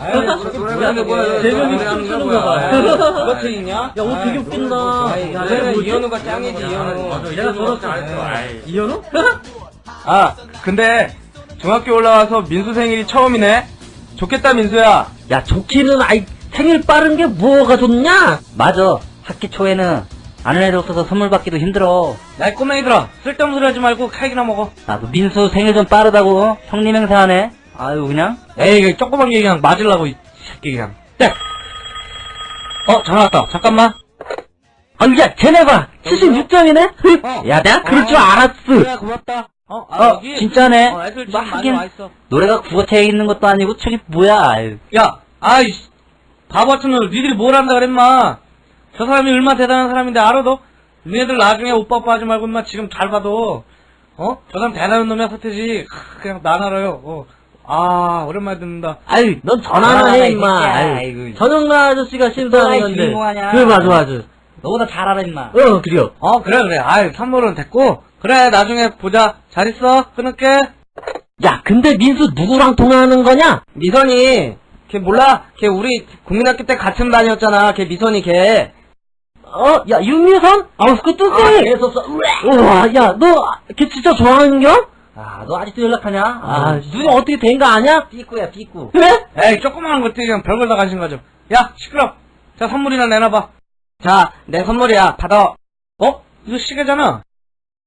아유, 노래하는 야, 있냐 야 어떻게 웃긴다. 이현우가 짱이지, 이현우. 내가 더럽지 않을 거야. 이현우? 아, 근데 중학교 올라와서 민수 생일이 처음이네. 좋겠다 민수야. 야, 좋기는 아이 생일 빠른 게 뭐가 좋냐? 맞아. 학기 초에는 아는 애들 없어서 선물 받기도 힘들어. 야 꼬맹이들아 쓸데없는 소리 하지 말고 칼기나 먹어. 나도 민수 생일 좀 빠르다고 형님 행사하네. 아유 그냥. 에이 이거 조그만 게 그냥 맞으려고 이 새끼 그냥. 야. 어 전화 왔다. 잠깐만. 아유, 야, 쟤네 봐. 76점이네? 어. 야, 내가 그럴 줄 알았어. 그래 고맙다. 어, 아, 어, 여기? 진짜네. 어, 애들 지금 뭐 많이 하긴 와 있어. 노래가 국어책에 있는 것도 아니고 저기 뭐야. 아유. 야, 아이 바보 같은 놈, 니들이 뭘 한다 그랬마. 저 사람이 얼마나 대단한 사람인데 알아도? 니네들 나중에 오빠 오빠 하지 말고 인마 지금 잘 봐도 어? 저 사람 대단한 놈이야 서태지 크, 그냥 난 알아요 어. 아 오랜만에 듣는다 아유, 넌 전화나 아, 해, 이 임마. 아유. 전영라 아저씨가 심사하는 건데. 주인공 아니야. 그래, 맞아, 맞아. 너보다 잘 알아 임마. 어, 그래요. 어 그래 그래 아이 선물은 됐고 그래 나중에 보자 잘 있어 끊을게 야, 근데 민수 누구랑 통화하는 거냐? 미선이, 걔 몰라? 걔 우리 국민학교 때 같은 반이었잖아. 걔 미선이 걔. 어, 야, 윤미선? 아, 그것도 아, 쎄! 그랬었어. 우와, 야, 너, 걔 진짜 좋아하는겨? 아, 너 아직도 연락하냐? 아, 눈이 어떻게 된 거 아냐? 삐꾸야 삐꾸. 그래? 에이 조그마한 것들이 그냥 별걸 다 가진 거죠 야 시끄러 자 선물이나 내놔봐 자, 내 선물이야. 받아. 어? 이거 시계잖아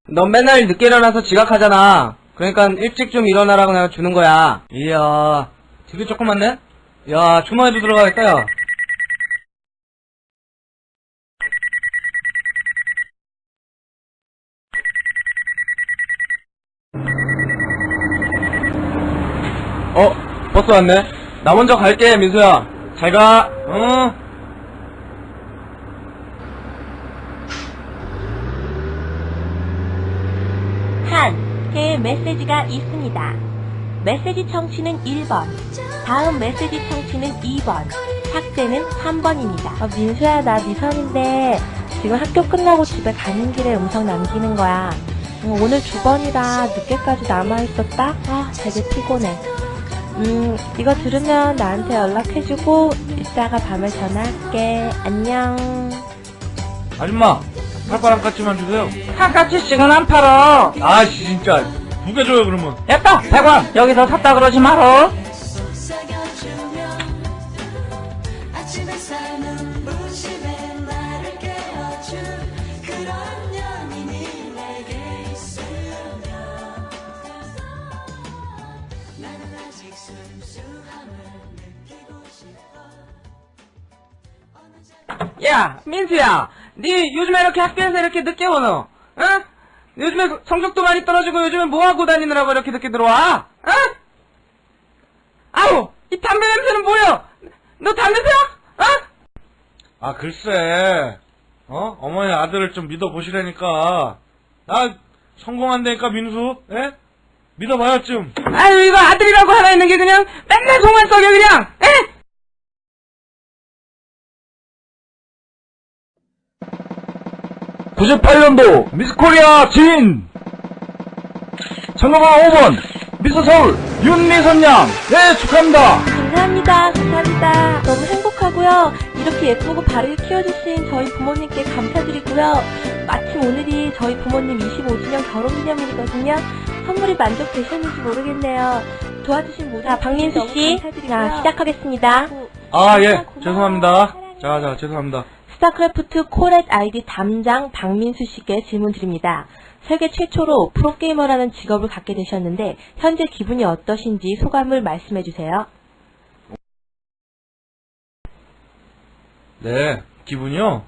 넌 맨날 늦게 일어나서 지각하잖아. 그러니까 일찍 좀 일어나라고 내가 주는 거야. 이야 되게 조그맣네? 야 주머니도 들어가겠다 야 어 버스 왔네. 나 먼저 갈게 민수야. 잘 가. 응 한 개의 메시지가 있습니다. 메시지 청취는 1번, 다음 메시지 청취는 2번, 삭제는 3번입니다. 어, 민수야, 나 미선인데 지금 학교 끝나고 집에 가는 길에 음성 남기는 거야. 어, 오늘 두 번이라 늦게까지 남아있었다? 아, 되게 피곤해. 음, 이거 들으면 나한테 연락해주고 이따가 밤에 전화할게. 안녕. 아줌마 팔바람 까치만 주세요 한 가지씩은 안 팔어. 아 진짜 두개 줘요 그러면 됐다 100원. 여기서 샀다 그러지 말어. 아침에 삶은 무심해 나를 깨워준 그런 연인이 내게 있으면 나는 아직 순수함을 느끼고 싶어 야, 민수야. 니 요즘에 이렇게 학교에서 이렇게 늦게 오노? 응? 요즘에 성적도 많이 떨어지고 요즘에 뭐 하고 다니느라고 이렇게 늦게 들어와? 응? 아우, 이 담배 냄새는 뭐야? 너 담배 피워? 어? 아 글쎄 어 어머니 아들을 좀 믿어보시라니까 나 성공한다니까 민수 예 믿어봐요 좀 아유, 이거 아들이라고 하나 있는 게 그냥 맨날 송만 썩여 그냥, 에? 98년도 미스코리아 진 참가번호 5번 미스 서울 윤미선 양 네 축하합니다 감사합니다. 감사합니다. 너무 행복하고요. 이렇게 예쁘고 바르게 키워주신 저희 부모님께 감사드리고요. 마침 오늘이 저희 부모님 25주년 결혼기념일이거든요. 선물이 만족되셨는지 모르겠네요. 도와주신 모두 자, 박민수 씨, 자, 시작하겠습니다. 아예 죄송합니다 자자 죄송합니다 스타크래프트 코렛 아이디 담장 박민수 씨께 질문 드립니다. 세계 최초로 프로게이머라는 직업을 갖게 되셨는데 현재 기분이 어떠신지 소감을 말씀해 주세요. 네 기분이요